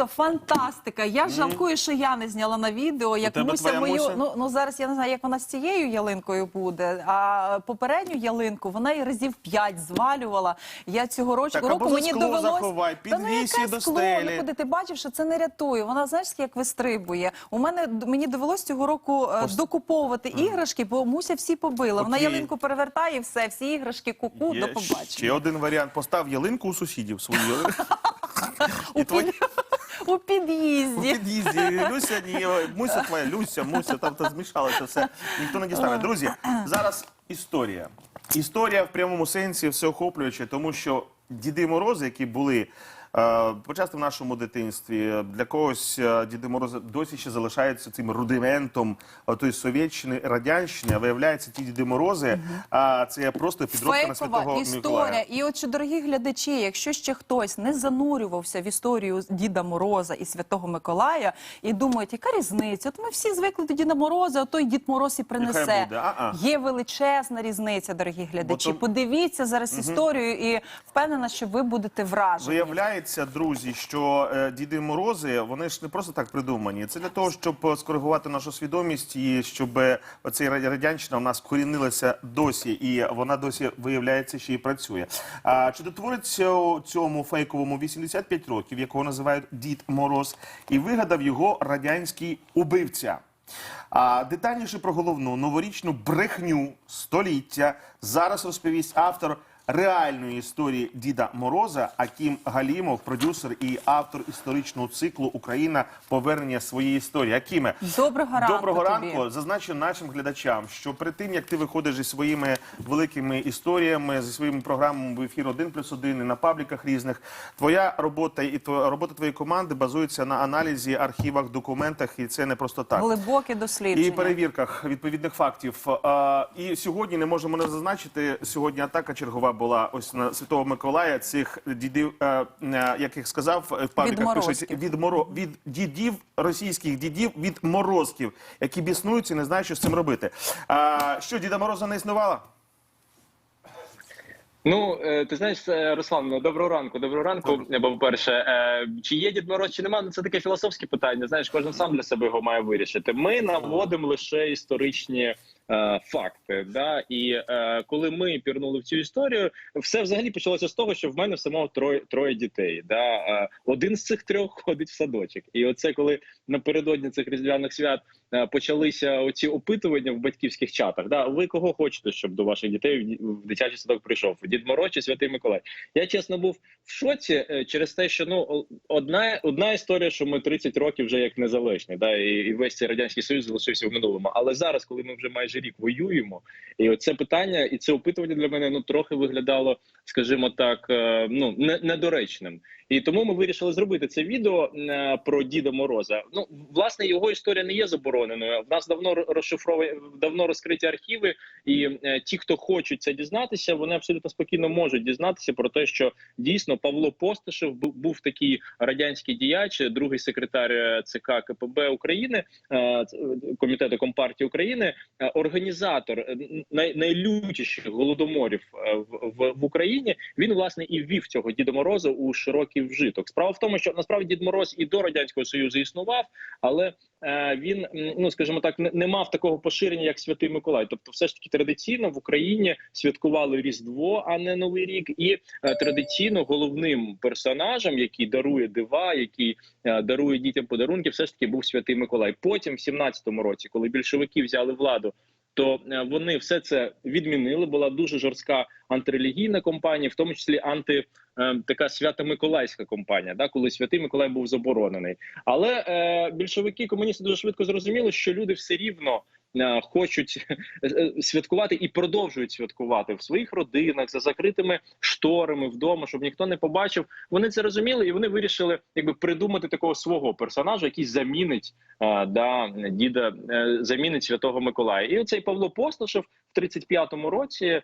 Просто фантастика. Я жалкую, що я не зняла на відео, як тебе Муся твоя мою. Муся? Ну ну зараз я не знаю, як вона з цією ялинкою буде. А попередню ялинку вона і разів п'ять звалювала. Я цього року Так, року або за мені скло довелось заховай, Та ну, підвісь яке її до скло? стелі. Ну, куди ти бачив, що це не рятує. Вона знаєш, як вистрибує. У мене мені довелось цього року е, Пос- докуповувати іграшки, бо Муся всі побила. Вона Окей. ялинку перевертає, і все, всі іграшки куку. Є До побачення. ще один варіант. Постав ялинку у сусідів свою. І твої. У у під'їзді. під'їзді. Люся, ні, Муся твоя, Люся, Муся, там то змішалося все. Ніхто не дістане. Друзі, зараз історія. Історія в прямому сенсі всеохоплююча, тому що Діди Морози, які були почасти в нашому дитинстві, для когось е, Діди Морози досі ще залишаються цим рудиментом е, тої совєтщини, радянщини, а виявляється, ті Діди Морози, а це просто підробка на Святого історія. Миколая. І от що, дорогі глядачі, якщо ще хтось не занурювався в історію Діда Мороза і Святого Миколая і думають, яка різниця? От ми всі звикли до Діда Мороза, а той Дід Мороз і принесе. Буде. А-а. Є величезна різниця, дорогі глядачі. Бо то- Подивіться зараз історію і впевнена, що ви будете вражені. Виявляється, друзі, що е, Діди Морози вони ж не просто так придумані. Це для того, щоб скоригувати нашу свідомість і щоб ра- радянщина в нас корінилася досі, і вона досі виявляється, ще і працює. А чи дотвориться у цьому фейковому 85 років, якого називають Дід Мороз, і вигадав його радянський убивця? А детальніше про головну новорічну брехню століття зараз розповість автор реальної історії Діда Мороза Акім Галімов, продюсер і автор історичного циклу Україна повернення своєї історії. Акіме, Доброго ранку доброго тобі. ранку. Зазначу нашим глядачам, що перед тим як ти виходиш зі своїми великими історіями, зі своїми програмами в ефір 1 плюс 1 і на пабліках різних, твоя робота і твоя робота твоєї команди базується на аналізі, архівах, документах, і це не просто так. Глибокі дослідження. І перевірках відповідних фактів. І сьогодні не можемо не зазначити. Сьогодні атака чергова була ось на Святого Миколая. Цих дідів, е, е, яких сказав в Відморозків. пишуть від моро від дідів російських дідів від морозків, які біснуються, і не знають, що з цим робити. А, що Діда Мороза не існувала? Ну, е, ти знаєш, Руслан, ну, доброго ранку. Доброго ранку. Бо, по-перше, чи є Дід Мороз, чи немає, ну це таке філософське питання. Знаєш, кожен сам для себе його має вирішити. Ми наводимо лише історичні. Е, Факти, да, і е, коли ми пірнули в цю історію, все взагалі почалося з того, що в мене самого троє троє дітей. Да, е, один з цих трьох ходить в садочок, і оце коли напередодні цих різдвяних свят е, почалися оці опитування в батьківських чатах. Да, ви кого хочете, щоб до ваших дітей в- дитячий садок прийшов? Дід Мороз чи Святий Миколай? Я чесно був в шоці через те, що ну одна одна історія, що ми 30 років вже як незалежні, да, і, і весь цей радянський союз залишився в минулому. Але зараз, коли ми вже майже рік воюємо, і оце питання, і це опитування для мене ну трохи виглядало, скажімо так, е, ну не, недоречним. І тому ми вирішили зробити це відео е, про Діда Мороза. Ну, власне, його історія не є забороненою. В нас давно розшифровані, давно розкриті архіви, і е, ті, хто хочуть це дізнатися, вони абсолютно спокійно можуть дізнатися про те, що дійсно Павло Постишев був, такий радянський діяч, другий секретар ЦК КПБ України, комітету Компартії України, організатор е, най, найлютіших голодоморів е, в, в, в Україні. Він власне і ввів цього Діда Мороза у широкий вжиток. Справа в тому, що насправді Дід Мороз і до радянського союзу існував, але е, він ну скажімо так, не, не мав такого поширення, як Святий Миколай. Тобто, все ж таки традиційно в Україні святкували Різдво, а не Новий рік, і е, традиційно головним персонажем, який дарує дива, який е, дарує дітям подарунки, все ж таки був Святий Миколай. Потім, в 17-му році, коли більшовики взяли владу. То е, вони все це відмінили. Була дуже жорстка антирелігійна кампанія, в тому числі анти е, така свято-миколаївська кампанія, да, коли святий Миколай був заборонений. Але е, більшовики, комуністи дуже швидко зрозуміли, що люди все рівно. Е, Хочуть е, святкувати і продовжують святкувати в своїх родинах за закритими шторами вдома, щоб ніхто не побачив. Вони це розуміли, і вони вирішили якби придумати такого свого персонажа, який замінить е, да, діда, е, замінить святого Миколая. І оцей Павло Посташев в 35-му році е,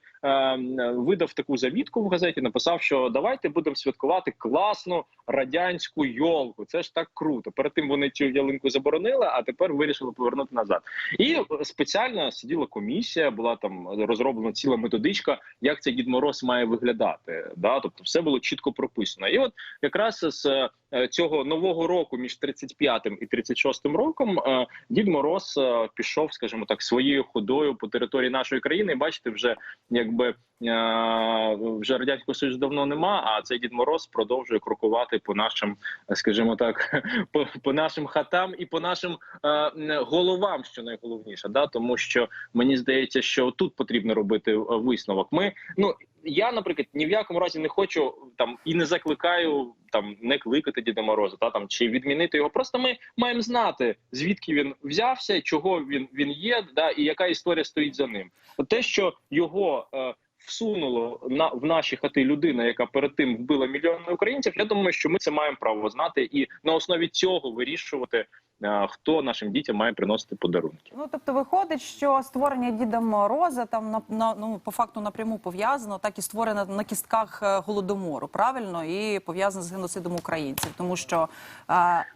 видав таку завітку в газеті. Написав, що давайте будемо святкувати класну радянську йолку. Це ж так круто. Перед тим вони цю ялинку заборонили, а тепер вирішили повернути назад. І спеціально сиділа комісія, була там розроблена ціла методичка, як цей Дід Мороз має виглядати. Да? Тобто, все було чітко прописано. І от якраз з е, цього нового року, між 35-м і 36-м роком, е, Дід Мороз е, пішов, скажімо так, своєю ходою по території нашої країни. І бачите, вже якби. е, Вже радянського союзу давно нема. А цей Дід Мороз продовжує крокувати по нашим, скажімо так, по, по нашим хатам і по нашим е, головам, що найголовніше, да тому що мені здається, що тут потрібно робити е, висновок. Ми ну я, наприклад, ні в якому разі не хочу там і не закликаю там не кликати Діда Мороза, та там чи відмінити його. Просто ми маємо знати звідки він взявся, чого він він є, да і яка історія стоїть за ним. Те, що його. Е, Всунуло на в наші хати людина, яка перед тим вбила мільйони українців. Я думаю, що ми це маємо право знати, і на основі цього вирішувати, хто нашим дітям має приносити подарунки. Ну тобто виходить, що створення Діда Мороза там на, на ну по факту напряму пов'язано, так і створено на кістках е, голодомору, правильно, і пов'язано з геноцидом українців, тому що е,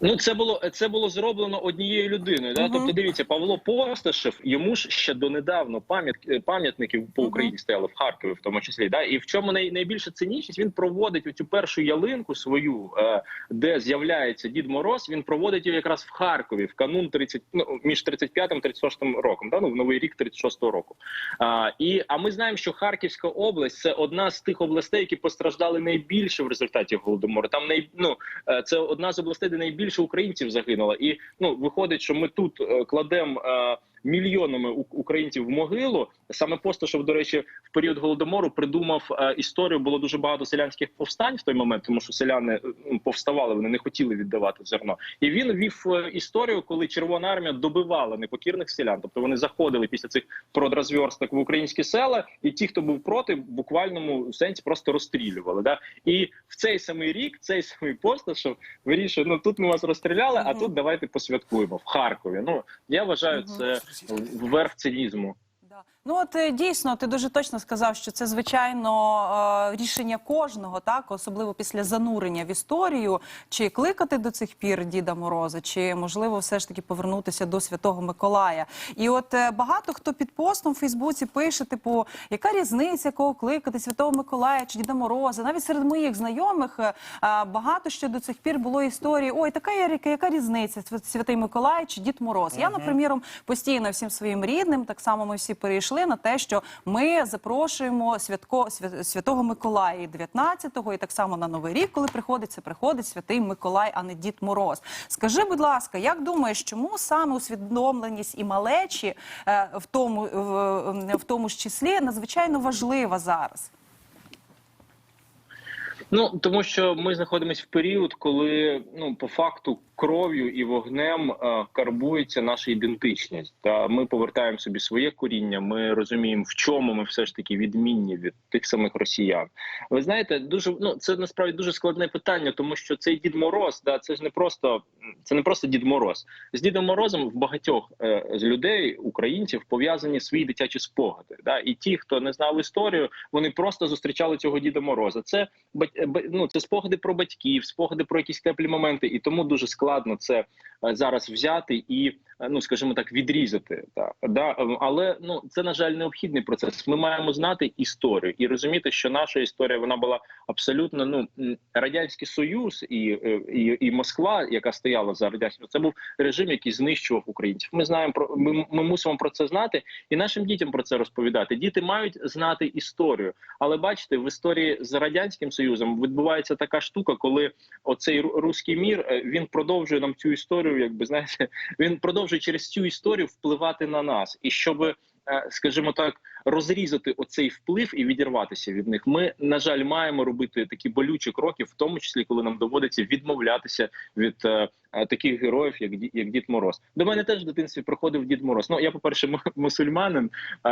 Ну, це було це було зроблено однією людиною. Да? Мгм. Тобто, дивіться, Павло Посташев, йому ж ще донедавно пам'ят пам'ятників по. Україні стояли в Харкові, в тому числі. Да? І в чому най, найбільша цинічність? Він проводить цю першу ялинку свою, е, де з'являється Дід Мороз. Він проводить її якраз в Харкові в канун 30, ну, між 35 і 36 роком, да? ну, в новий рік 36 року. А, і а ми знаємо, що Харківська область це одна з тих областей, які постраждали найбільше в результаті голодомору. Там най, ну, е, це одна з областей, де найбільше українців загинуло. І ну виходить, що ми тут е, кладемо. Мільйонами українців в могилу саме Посташов, до речі, в період голодомору придумав е, історію. Було дуже багато селянських повстань в той момент, тому що селяни е, ну, повставали, вони не хотіли віддавати зерно. І він вів е, історію, коли Червона армія добивала непокірних селян. Тобто вони заходили після цих продразверсток в українські села, і ті, хто був проти, в буквальному сенсі просто розстрілювали. Да? І в цей самий рік цей самий Посташов вирішує: ну тут ми вас розстріляли, а тут давайте посвяткуємо в Харкові. Ну я вважаю, це верх цинізму. Ну от е, дійсно, ти дуже точно сказав, що це звичайно е, рішення кожного, так особливо після занурення в історію, чи кликати до цих пір Діда Мороза, чи можливо все ж таки повернутися до Святого Миколая. І от е, багато хто під постом в Фейсбуці пише, типу, яка різниця, кого кликати Святого Миколая чи Діда Мороза. Навіть серед моїх знайомих багато ще до цих пір було історії. Ой, така яка, яка різниця, Святий Миколай чи Дід Мороз. Я, наприклад, постійно всім своїм рідним, так само ми всі перейшли на те, що ми запрошуємо святко Святого Миколая 19-го, і так само на Новий рік, коли приходить, це приходить Святий Миколай, а не Дід Мороз. Скажи, будь ласка, як думаєш, чому саме усвідомленість і малечі е, в тому в, в тому ж числі надзвичайно важлива зараз? Ну тому що ми знаходимося в період, коли ну по факту кров'ю і вогнем е, карбується наша ідентичність. Та ми повертаємо собі своє коріння. Ми розуміємо, в чому ми все ж таки відмінні від тих самих росіян. Ви знаєте, дуже ну це насправді дуже складне питання, тому що цей дід Мороз, да, це ж не просто це не просто дід Мороз. З дідом Морозом в багатьох е, з людей, українців, пов'язані свої дитячі спогади. Да, і ті, хто не знав історію, вони просто зустрічали цього діда Мороза. Це ну, це спогади про батьків, спогади про якісь теплі моменти, і тому дуже складно це е, зараз взяти і ну скажімо так відрізати. Так да але ну це на жаль необхідний процес. Ми маємо знати історію і розуміти, що наша історія вона була абсолютно ну радянський союз і, е, і, і Москва, яка стояла за радянським, це був режим, який знищував українців. Ми знаємо про ми, ми мусимо про це знати і нашим дітям про це розповідати. Діти мають знати історію, але бачите, в історії з радянським союзом відбувається така штука, коли оцей руський мір е, він продовжує нам цю історію, якби знаєте, він продовжує через цю історію впливати на нас, і щоб, е, скажімо так, розрізати оцей вплив і відірватися від них. Ми на жаль маємо робити такі болючі кроки, в тому числі коли нам доводиться відмовлятися від е, е, таких героїв, як як Дід Мороз. До мене теж в дитинстві проходив Дід Мороз. Ну я, по перше, мусульманин, а,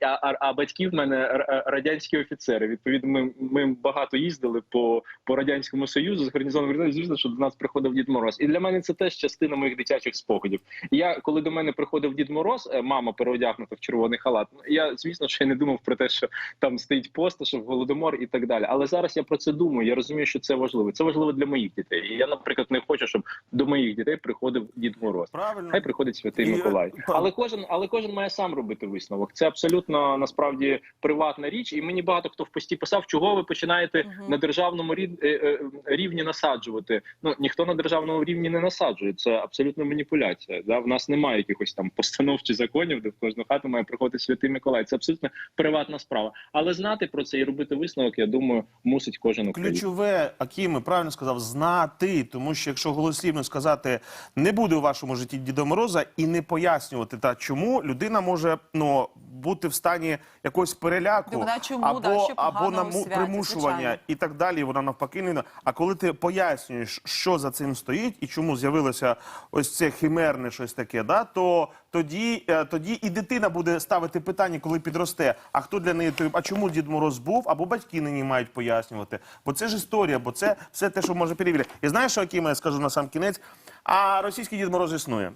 а, а батьки в мене р- радянські офіцери. Відповідно, ми, ми багато їздили по, по радянському союзу з гарнізоном звісно, що до нас приходив Дід Мороз. І для мене це теж частина моїх дитячих спогадів. Я коли до мене приходив Дід Мороз, е, мама переодягнута в червоний халат. Я звісно, що я не думав про те, що там стоїть посташов, голодомор і так далі. Але зараз я про це думаю. Я розумію, що це важливо. Це важливо для моїх дітей. І я, наприклад, не хочу, щоб до моїх дітей приходив Дід Мороз. Правильно. Хай приходить святий І, Миколай, але кожен, але кожен має сам робити висновок. Це абсолютно насправді приватна річ. І мені багато хто в пості писав, чого ви починаєте Мгм. на державному рі- е, е, рівні насаджувати. Ну ніхто на державному рівні не насаджує. Це абсолютно маніпуляція. Да? В нас немає якихось там постанов чи законів, де в кожну хату має приходити святий Миколай. Це абсолютно приватна справа. Але знати про це і робити висновок, я думаю, мусить кожен українець. Ключове, Акіми правильно сказав, знати, тому що якщо голослівно сказати не буде у вашому житті Діда Мороза і не пояснювати, та чому людина може ну бути в стані якогось переляку Думаю, чому, або, да, що або поганого наму- святі, примушування звичайно. і так далі. Вона навпаки не. А коли ти пояснюєш, що за цим стоїть і чому з'явилося ось це химерне щось таке, да то тоді, е, тоді і дитина буде ставити питання, коли підросте. А хто для неї той, а чому Дід Мороз був? Або батьки нині мають пояснювати. Бо це ж історія, бо це все те, що може перевірити. І знаєш, що Акіме, я скажу на сам кінець? А російський Дід Мороз існує.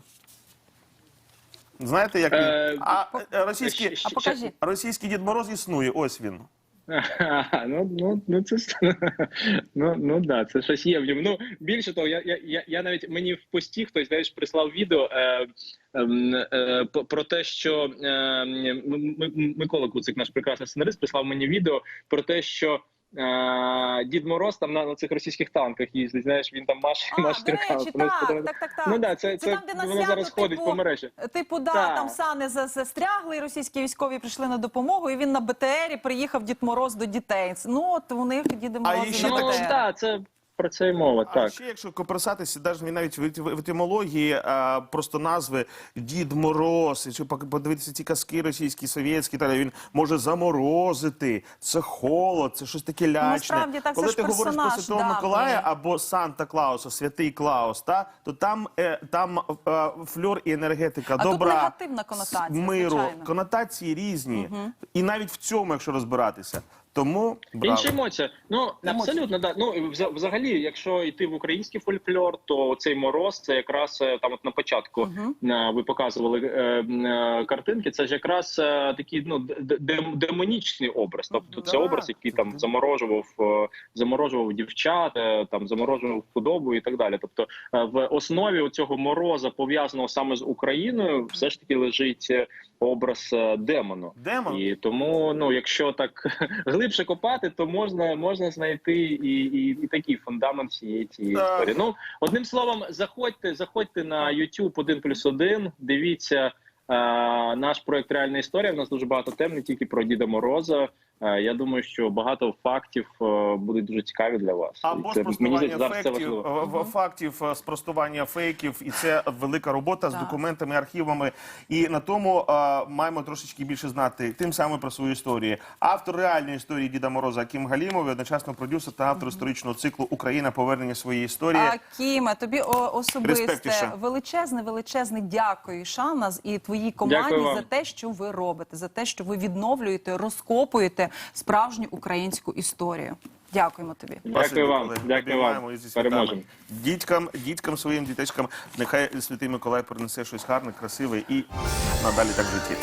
Знаєте, як він? Е, А е, російський, А покажи. російський Дід Мороз існує. Ось він. Ага, ну, ну, ну, це с- ну, ну да, це щось є в ньому. Ну більше того, я, я, я, я навіть мені в пості хтось знаєш прислав відео е, ем, е, п- про те, що е, М- М- Микола Куцик, наш прекрасний сценарист, прислав мені відео про те, що. Е, Дід Мороз там на, на цих російських танках їздить. Знаєш, він там маш, А, маш до речі, так, так, так, так. Ну да, це, Це це, там, де на воно зараз ходить типу, по мережі. Типу, да, Так. там сани за- застрягли, і російські військові прийшли на допомогу, і він на БТРі приїхав Дід Мороз до дітей. Ну, от у них Діди Морози ще Ну так, це про це й мова. А Так. ще якщо копирсатися, навіть навіть в етимології а, просто назви Дід Мороз, якщо подивитися ці казки російські, совєтські, та він може заморозити. Це холод, це щось таке лячне. насправді так, це Коли ж ти говориш про Святого давній. Миколая або Санта Клауса, Святий Клаус, та то там, е, там е, фльор і енергетика А тут добра, негативна конотація, миру, звичайно. конотації різні, і навіть в цьому, якщо розбиратися. Тому браво. Інша емоція. Ну абсолютно да. Ну вза- взагалі, якщо йти в український фольклор, то цей мороз це якраз е, там, от на початку е, ви показували е, е, картинки. Це ж якраз е, такий ну демонічний образ. Тобто це образ, який там заморожував, е, заморожував дівчат, е, там заморожував худобу і так далі. Тобто е, в основі цього мороза пов'язаного саме з Україною, все ж таки лежить образ демону. Демон? І тому, ну якщо так глибше копати, то можна можна знайти і, і, і такий фундамент цієї цієї Так. історії. Ну одним словом, заходьте, заходьте на YouTube 1 плюс 1, дивіться. е, наш проект Реальна історія. У нас дуже багато тем, не тільки про Діда Мороза. Е, я думаю, що багато фактів е, будуть дуже цікаві для вас. Або це, спростування зараз це фактів, важливо. е, фактів, е, спростування фейків, і це велика робота з документами, архівами. І на тому е, маємо трошечки більше знати тим самим про свою історію. Автор реальної історії Діда Мороза Аким Галімов, і одночасно продюсер та автор історичного циклу Україна повернення своєї історії. А, Кіме, тобі особисте величезне, величезне дякую, Шана, і твоїй команді за те, що ви робите, за те, що ви відновлюєте, розкопуєте справжню українську історію. Дякуємо тобі. Дякую вам, дякую вам. Переможемо. Дітькам, діткам своїм дітечкам, нехай святий Миколай принесе щось гарне, красиве і надалі так в житті.